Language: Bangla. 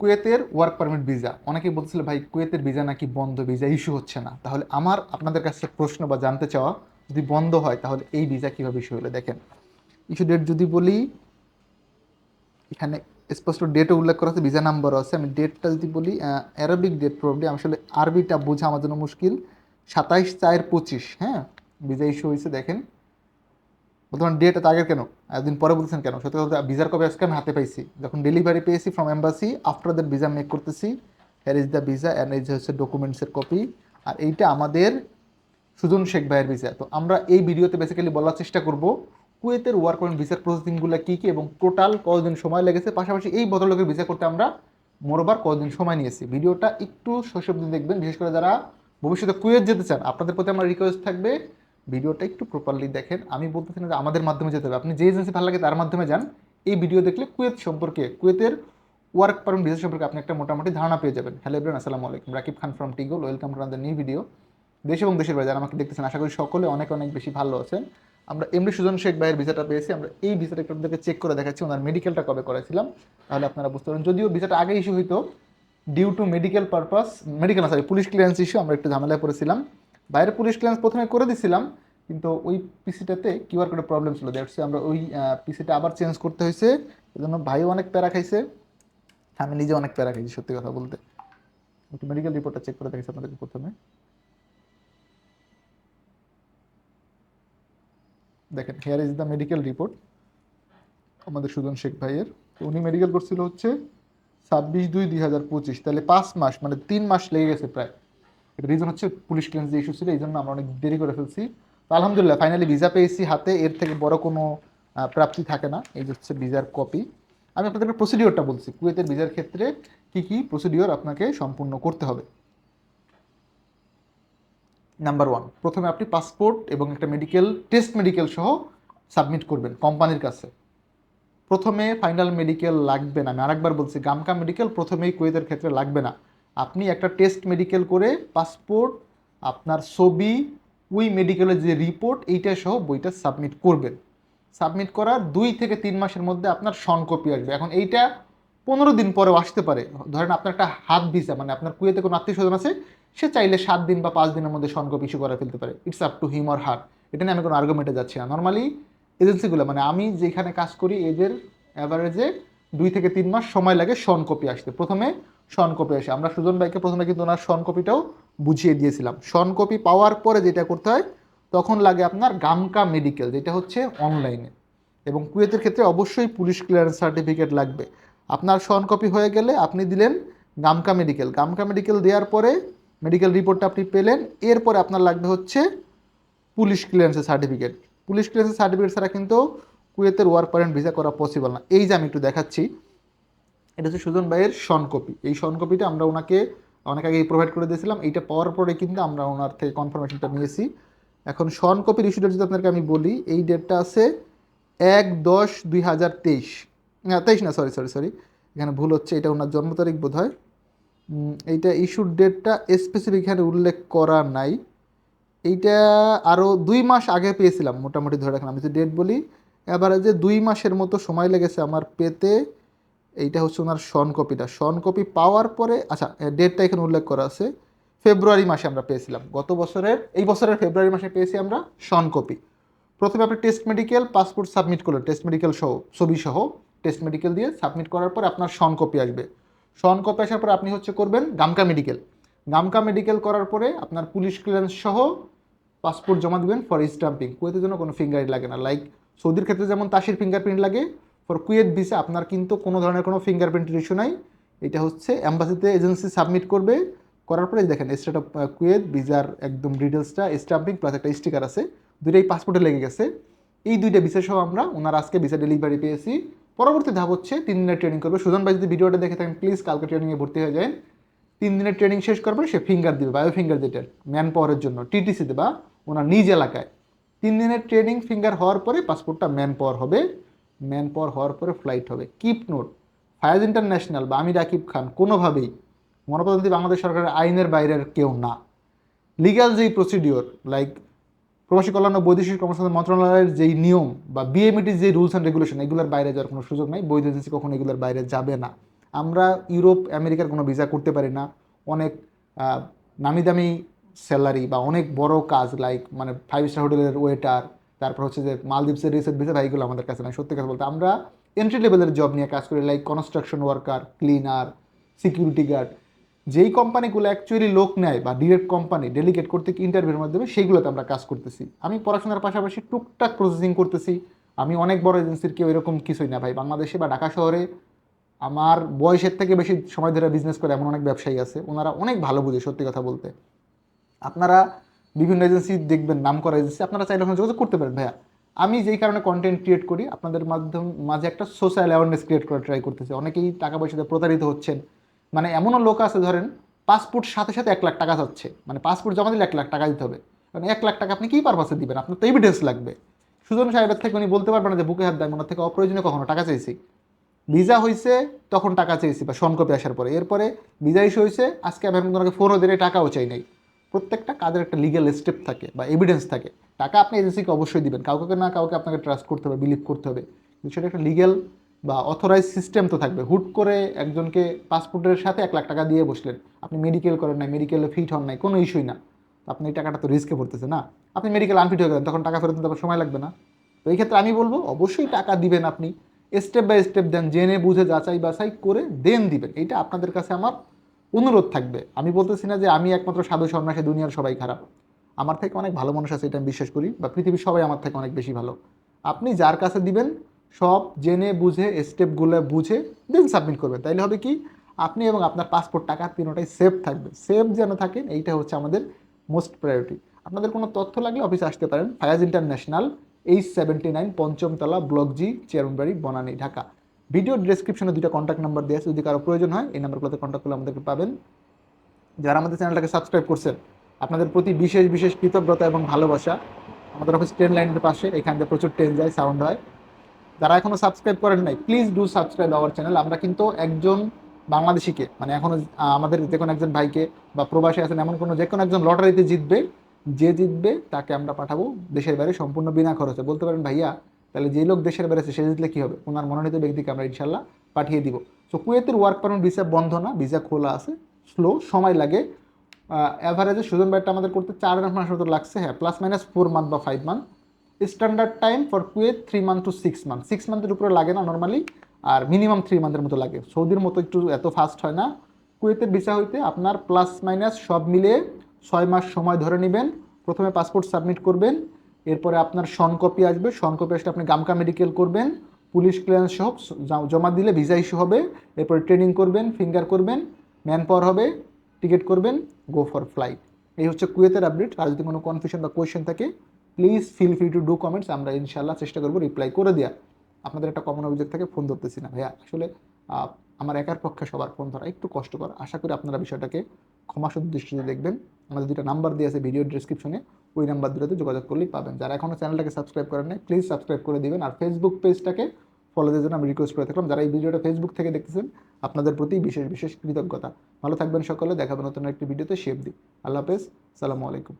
কুয়েতের ওয়ার্ক পারমিট ভিসা অনেকেই বলছিল ভাই, কুয়েতের ভিসা নাকি বন্ধ? ভিসা ইস্যু হচ্ছে না। তাহলে আমার, আপনাদের কাছে প্রশ্ন বা জানতে চাওয়া, যদি বন্ধ হয়, তাহলে এই ভিসা কীভাবে ইস্যু হলো? দেখেন ইস্যু ডেট যদি বলি, এখানে স্পষ্ট ডেটও উল্লেখ করা আছে ভিসা নাম্বারও আছে। আমি ডেটটা যদি বলি অ্যারাবিক ডেট প্রবলি আসলে আরবিটা বোঝা আমার জন্য মুশকিল। সাতাইশ চার পঁচিশ হ্যাঁ? ভিসা ইস্যু হয়েছে, দেখেন। বর্তমান ডেট আগের কেন? একদিন পরে বলছেন কেন? সত্যি কথা ভিসার কপি আজকে আমি হাতে পাইছি। যখন ডেলিভারি পেয়েছি from embassy after that visa make করতেছি here is the visa and যে হচ্ছে ডকুমেন্টসের কপি আর এইটা আমাদের সুজন শেখ ভাইয়ের ভিসা তো আমরা এই ভিডিওতে বেসিক্যালি বলার চেষ্টা করব, কুয়েতের ওয়ার্ক পয়েন্ট ভিসার প্রসেসিংগুলো কী কী এবং টোটাল কতদিন সময় লেগেছে? পাশাপাশি এই ভদ্রলোকের ভিসা করতে আমরা মোরবার কতদিন সময় নিয়েছি? ভিডিওটা একটু শৈশব দিন দেখবেন, বিশেষ করে যারা ভবিষ্যতে কুয়েত যেতে চান, আপনাদের প্রতি আমার রিকোয়েস্ট থাকবে ভিডিওটা একটু প্রপারলি দেখেন। আমি বলতেছি না যে আমাদের মাধ্যমে যেতে হবে। আপনি যে এজেন্সি ভালো লাগে তার মাধ্যমে যান। এই ভিডিও দেখলে কুয়েত সম্পর্কে, কুয়েতের ওয়ার্ক পারমিট ভিসা সম্পর্কে আপনি একটা মোটামুটি ধারণা পেয়ে যাবেন। হ্যালো এভরিওয়ান আসসালামু আলাইকুম। Rakib Khan from টিগোল welcome to other new video দেশ এবং দেশের বাইরে আমাকে দেখতেছেন, আশা করি সকলে অনেক অনেক বেশি ভালো আছেন। আমরা এমডি সুজন শেখ ভাইয়ের ভিসাটা পেয়েছি। আমরা এই ভিসাটা একটু আপনাদেরকে চেক করে দেখাচ্ছি। ওনার মেডিকেলটা কবে করেছিলাম, তাহলে আপনারা বুঝতে পারেন যদিও ভিসাটা আগে ইস্যু হইতো due to medical purpose medical sorry police clearance issue আমরা একটু ঝামেলায় পড়েছিলাম। বাইরে পুলিশ ক্লিয়ারেন্স প্রথমে করে দিছিলাম, কিন্তু ওই পিসিটাতে কিউআর কোডের প্রবলেম ছিল, দ্যাটস আমরা ওই পিসিটা আবার চেঞ্জ করতে হয়েছে। এই জন্য ভাইও অনেক প্যারা খাইছে, আমি নিজে অনেক প্যারা খাইছি, সত্যি কথা বলতে। একটু মেডিকেল রিপোর্টটা চেক করে দেখেছি আপনাদেরকে প্রথমে। দেখেন here is the medical report আমাদের সুজন শেখ ভাইয়ের। তো উনি মেডিকেল করছিল হচ্ছে ছাব্বিশ দুই দুই হাজার পঁচিশ, তাহলে পাঁচ মাস মানে তিন মাস লেগে গেছে প্রায়। এটা রিজন হচ্ছে পুলিশ ক্লিয়ারেন্স যে ইস্যু ছিল এই জন্য আমরা অনেক দেরি করে ফেলছি। তো আলহামদুলিল্লাহ ফাইনালি ভিসা পেয়েছি হাতে, এর থেকে বড় কোনো প্রাপ্তি থাকে না। এই হচ্ছে ভিসার কপি আমি আপনাদের প্রসিডিওরটা বলছি, কুয়েতের ভিসার ক্ষেত্রে কি কি প্রসিডিওর আপনাকে সম্পূর্ণ করতে হবে। নাম্বার ওয়ান প্রথমে আপনি পাসপোর্ট এবং একটা মেডিকেল টেস্ট মেডিকেল সহ সাবমিট করবেন কোম্পানির কাছে। প্রথমে ফাইনাল মেডিকেল লাগবে না। আমি আরেকবার বলছি গামকা মেডিকেল প্রথমেই কুয়েতের ক্ষেত্রে লাগবে না। আপনি একটা টেস্ট মেডিকেল করে পাসপোর্ট আপনার ছবি, ওই মেডিকেলের যে রিপোর্ট এইটা সহ বইটা সাবমিট করবেন। সাবমিট করার দুই থেকে তিন মাসের মধ্যে আপনার শন কপি আসবে। এখন এইটা পনেরো দিন পরেও আসতে পারে। ধরেন আপনার একটা হাত ভিসা মানে আপনার কুয়েতে কোনো আত্মীয় স্বজন আছে, সে চাইলে সাত দিন বা পাঁচ দিনের মধ্যে শন কপি ইস্যু করে ফেলতে পারে। It's up to him or her এটা নিয়ে আমি কোনো আর্গুমেন্টে যাচ্ছি না। নর্মালি এজেন্সিগুলো মানে আমি যেখানে কাজ করি, এদের অ্যাভারেজে দুই থেকে তিন মাস সময় লাগে শন কপি আসতে। প্রথমে শন কপি আসে। আমরা সুজন ভাইকে প্রথমে কিন্তু ওনার শন কপিটাও বুঝিয়ে দিয়েছিলাম। শন কপি পাওয়ার পরে যেটা করতে হয়, তখন লাগে আপনার গামকা মেডিকেল যেটা হচ্ছে অনলাইনে এবং কুয়েতের ক্ষেত্রে অবশ্যই পুলিশ ক্লিয়ারেন্স সার্টিফিকেট লাগবে। আপনার শন কপি হয়ে গেলে আপনি দিলেন গামকা মেডিকেল গামকা মেডিকেল দেওয়ার পরে মেডিকেল রিপোর্টটা আপনি পেলেন। এরপরে আপনার লাগবে হচ্ছে পুলিশ ক্লিয়ারেন্সের সার্টিফিকেট পুলিশ ক্লিয়ারেন্সের সার্টিফিকেট ছাড়া কিন্তু কুয়েতের ওয়ার্ক পারেন্ট ভিসা করা পসিবল না। এই যে আমি একটু দেখাচ্ছি, এটা হচ্ছে সুজন ভাইয়ের শন কপি এই শন কপিটা আমরা ওনাকে, অনেক আগেই প্রোভাইড করে দিয়েছিলাম। এইটা পাওয়ার পরে কিন্তু আমরা ওনার থেকে কনফার্মেশনটা নিয়েছি। এখন শন কপির ইস্যুটা যদি আপনাকে আমি বলি, এই ডেটটা আছে এক দশ দুই হাজার তেইশ। না তেইশ না সরি সরি সরি এখানে ভুল হচ্ছে, এটা ওনার জন্ম তারিখ বোধ হয় এইটা ইস্যুর ডেটটা স্পেসিফিক এখানে উল্লেখ করা নাই। এইটা আরও দুই মাস আগে পেয়েছিলাম, মোটামুটি ধরে রাখলাম আমি যদি ডেট বলি অ্যাভারেজে দুই মাসের মতো সময় লেগেছে আমার পেতে। এইটা হচ্ছে ওনার শন কপিটা। শন কপি পাওয়ার পরে আচ্ছা ডেটটা এখানে উল্লেখ করা আছে। ফেব্রুয়ারি মাসে আমরা পেয়েছিলাম। গত বছরের, এই বছরের ফেব্রুয়ারি মাসে পেয়েছি আমরা শন কপি। প্রথমে আপনি টেস্ট মেডিকেল, পাসপোর্ট সাবমিট করলেন। টেস্ট মেডিকেল সহ ছবি সহ টেস্ট মেডিকেল দিয়ে সাবমিট করার পর আপনার শন কপি আসবে। শন কপি আসার পর আপনি হচ্ছে করবেন গামকা মেডিকেল। গামকা মেডিকেল করার পরে আপনার পুলিশ ক্লিয়ারেন্স সহ পাসপোর্ট জমা দিবেন ফর স্টাম্পিং কুয়েতের জন্য কোনো ফিঙ্গার লাগে না। লাইক সৌদির ক্ষেত্রে যেমন তাসির ফিঙ্গারপ্রিন্ট লাগে ফর কুয়েত ভিসা আপনার কিন্তু কোনো ধরনের কোনো ফিঙ্গারপ্রিন্টের ইস্যু নাই। এটা হচ্ছে অ্যাম্বাসিতে এজেন্সি সাবমিট করবে, করার পরে দেখেন স্টেট অফ কুয়েত ভিসার একদম ডিটেলসটা স্টাম্পিং প্লাস একটা স্টিকার আছে, দুইটাই পাসপোর্টে লেগে গেছে। এই দুইটা ভিসা সহ আমরা ওনার আজকে ভিসা ডেলিভারি পেয়েছি। পরবর্তী ধাপ হচ্ছে তিন দিনের ট্রেনিং করবে। সুজন ভাই যদি ভিডিওটা দেখে থাকেন প্লিজ কালকে ট্রেনিংয়ে ভর্তি হয়ে যায় তিন দিনের ট্রেনিং শেষ করবে সে ফিঙ্গার দিবে বায়ো ফিঙ্গার যেটা ম্যান পাওয়ারের জন্য টিটিসিতে বা ওনার নিজ এলাকায়। তিন দিনের ট্রেনিং ফিঙ্গার হওয়ার পরে পাসপোর্টটা ম্যান পাওয়ার হবে ম্যান পাওয়ার হওয়ার পরে ফ্লাইট হবে। কিপ নোট ফায়াজ ইন্টারন্যাশনাল বা আমি রাকিব খান কোনোভাবেই মনোপ্রজাতি বাংলাদেশ সরকারের আইনের বাইরের কেউ না। লিগ্যাল যেই প্রসিডিওর লাইক প্রবাসী কল্যাণ ও বৈদেশিক কর্মসংস্থান মন্ত্রণালয়ের যেই নিয়ম বা বিএমইটির যে রুলস অ্যান্ড রেগুলেশন এগুলোর বাইরে যাওয়ার কোনো সুযোগ নেই। বৈধ এজেন্সি কখনো এগুলোর বাইরে যাবে না। আমরা ইউরোপ, আমেরিকার কোনো ভিসা করতে পারি না। অনেক নামি দামি স্যালারি বা অনেক বড় কাজ লাইক মানে ফাইভ স্টার হোটেলের ওয়েটার তারপর হচ্ছে যে মালদ্বীপসের রিসেট ভিসা ভাইগুলো আমাদের কাছে নাই, সত্যি কথা বলতে। আমরা এন্ট্রি লেভেলের জব নিয়ে কাজ করি like construction worker cleaner security guard যেই কোম্পানিগুলো অ্যাকচুয়ালি লোক নেয় বা ডিরেক্ট কোম্পানি ডেলিগেট করতে ইন্টারভিউর মাধ্যমে সেইগুলোতে আমরা কাজ করতেছি। আমি পড়াশোনার পাশাপাশি টুকটাক প্রসেসিং করতেছি। আমি অনেক বড় এজেন্সির কেউ এরকম কিছুই না ভাই। বাংলাদেশে বা ঢাকা শহরে আমার বয়সের থেকে বেশি সময় ধরে বিজনেস করে এমন অনেক ব্যবসায়ী আছে, ওনারা অনেক ভালো বুঝে সত্যি কথা বলতে। আপনারা বিভিন্ন এজেন্সি দেখবেন, নাম করা এজেন্সি আপনারা চাইলে ওখানে যোগাযোগ করতে পারেন ভাইয়া। আমি যেই কারণে কন্টেন্ট ক্রিয়েট করি, আপনাদের মাধ্যম, মাঝে একটা সোশ্যাল অ্যাওয়ারনেস ক্রিয়েট করার ট্রাই করতেছে। অনেকেই টাকা পয়সাতে প্রতারিত হচ্ছেন। মানে এমনও লোক আছে, ধরেন পাসপোর্ট সাথে সাথে এক লাখ টাকা চাচ্ছে মানে পাসপোর্ট জমা দিলে এক লাখ টাকা দিতে হবে। মানে এক লাখ টাকা আপনি কী পারপাসে দিবেন? আপনার তো এভিডেন্স লাগবে। সুজন সাহেবের থেকে উনি বলতে পারবেন না যে বুকে হাত দেয় ওনার থেকে অপ্রয়োজনীয় কখনো টাকা চাইছি। ভিসা হয়েছে তখন টাকা চেয়েছি বা সনকপি আসার পরে। এরপরে ভিসা ইস্যু হয়েছে আজকে আমি তোমাকে ফোনও দিলে টাকাও চাই নাই। প্রত্যেকটা কাজের একটা লিগ্যাল স্টেপ থাকে বা এভিডেন্স থাকে। টাকা আপনি এজেন্সিকে অবশ্যই দিবেন। কাউকে না কাউকে আপনাকে ট্রাস্ট করতে হবে বিলিভ করতে হবে। কিন্তু সেটা একটা লিগ্যাল বা অথরাইজ সিস্টেম তো থাকবে। হুট করে একজনকে পাসপোর্টের সাথে এক লাখ টাকা দিয়ে বসলেন। আপনি মেডিকেল করেন নাই মেডিকেলে ফিট হন নাই, কোনো ইস্যুই না। আপনি এই টাকাটা তো রিস্কে পড়তেছে না। আপনি মেডিকেল আনফিট হয়ে গেলেন, তখন টাকা ফেরত দিতে সময় লাগবে না। তো এই ক্ষেত্রে আমি বলব, অবশ্যই টাকা দিবেন আপনি। স্টেপ বাই স্টেপ দেন, জেনে বুঝে যাচাই বাছাই করে দেন দিবেন। এইটা আপনাদের কাছে আমার অনুরোধ থাকবে। আমি বলতেছি না যে আমি একমাত্র সাধু সন্ন্যাসী, দুনিয়ার সবাই খারাপ। আমার থেকে অনেক ভালো মানুষ আছে, এটা আমি বিশ্বাস করি, বা পৃথিবীর সবাই আমার থেকে অনেক বেশি ভালো। আপনি যার কাছে দিবেন, সব জেনে বুঝে স্টেপগুলো বুঝে দেন সাবমিট করবেন। তাইলে হবে কি, আপনি এবং আপনার পাসপোর্ট টাকা, তিনোটাই সেফ থাকবে। সেফ যেন থাকেন, এইটা হচ্ছে আমাদের মোস্ট প্রায়োরিটি আপনাদের কোনো তথ্য লাগলে অফিসে আসতে পারেন। Fayaz international H seventy nine পঞ্চমতলা block G Chairmanbari Banani, Dhaka. Video ডিসক্রিপশনে দুটো কন্ট্যাক্ট নাম্বার দেওয়া আছে। যদি কারও প্রয়োজন হয়, এই নাম্বারগুলোতে কন্ট্যাক্ট করলে আমাদেরকে পাবেন। যারা আমাদের চ্যানেলটাকে সাবস্ক্রাইব করছেন, আপনাদের প্রতি বিশেষ বিশেষ কৃতজ্ঞতা এবং ভালোবাসা। আমাদের অফিস ট্রেন লাইনের পাশে, এখান প্রচুর ট্রেন যায় সাউন্ড হয়। যারা এখনও সাবস্ক্রাইব করেন নাই please do subscribe our channel আমরা কিন্তু একজন বাংলাদেশিকে মানে এখনও আমাদের যে কোনো একজন ভাইকে বা প্রবাসী আছেন, এমন কোনো যে কোনো একজন লটারিতে জিতবে, যে জিতবে তাকে আমরা পাঠাবো দেশের বাইরে সম্পূর্ণ বিনা খরচে। বলতে পারেন, ভাইয়া তাহলে যেই লোক দেশের আছে, সে জিতলে কী হবে? ওনার মনোনীত ব্যক্তিকে আমরা ইনশাল্লাহ পাঠিয়ে দিব। সো কুয়েতের ওয়ার্ক পারমিট ভিসা বন্ধ না ভিসা খোলা আছে স্লো সময় লাগে। অ্যাভারেজে সুজন ব্যাটটা আমাদের করতে চার মাস মতো লাগছে হ্যাঁ প্লাস মাইনাস ফোর মান্থ বা five month standard time for Kuwait three month to six month six মান্থের উপরে লাগে না নর্মালি আর মিনিমাম থ্রি মান্থের মতো লাগে। সৌদির মতো একটু এত ফাস্ট হয় না। কুয়েতের ভিসা হইতে আপনার প্লাস মাইনাস সব মিলিয়ে ছয় মাস সময় ধরে নেবেন। প্রথমে পাসপোর্ট সাবমিট করবেন। এরপরে আপনার শন কপি আসবে। শন কপি আসলে আপনি গামকা মেডিকেল করবেন, পুলিশ ক্লিয়ারেন্স সহ জমা দিলে ভিসা ইস্যু হবে, এরপরে ট্রেনিং করবেন ফিঙ্গার করবেন ম্যান পাওয়ার হবে টিকিট করবেন গো ফর ফ্লাইট এই হচ্ছে কুয়েতের আপডেট আর যদি কোনো কনফিউশন বা কোয়েশ্চেন থাকে please feel free to do comments আমরা ইনশাল্লাহ চেষ্টা করব রিপ্লাই করে দেওয়া আপনাদের একটা কমন অভিযোগ থাকে ফোন ধরতেছি না, ভাইয়া। আসলে আমার একার পক্ষে সবার ফোন ধরা একটু কষ্টকর। আশা করি আপনারা বিষয়টাকে ক্ষমাসুদ দৃষ্টিতে দেখবেন। আমাদের দুটো নাম্বার দিয়ে আছে ভিডিও ডিসক্রিপশনে ওই নাম্বার দুটোতে যোগাযোগ করলেই পাবেন। যারা এখনও চ্যানেলটাকে সাবস্ক্রাইব করেন নাই প্লিজ সাবস্ক্রাইব করে দিবেন। আর ফেসবুক পেজটাকে ফলো দেওয়ার জন্য আমি রিকোয়েস্ট করে থাকলাম। যারা এই ভিডিওটা ফেসবুক থেকে দেখতেছেন, আপনাদের প্রতি বিশেষ বিশেষ কৃতজ্ঞতা। ভালো থাকবেন সকলে। দেখাবেন নতুন একটি ভিডিওতে। শেপ দিই আল্লাহ হাফেজ। সালামু আলাইকুম।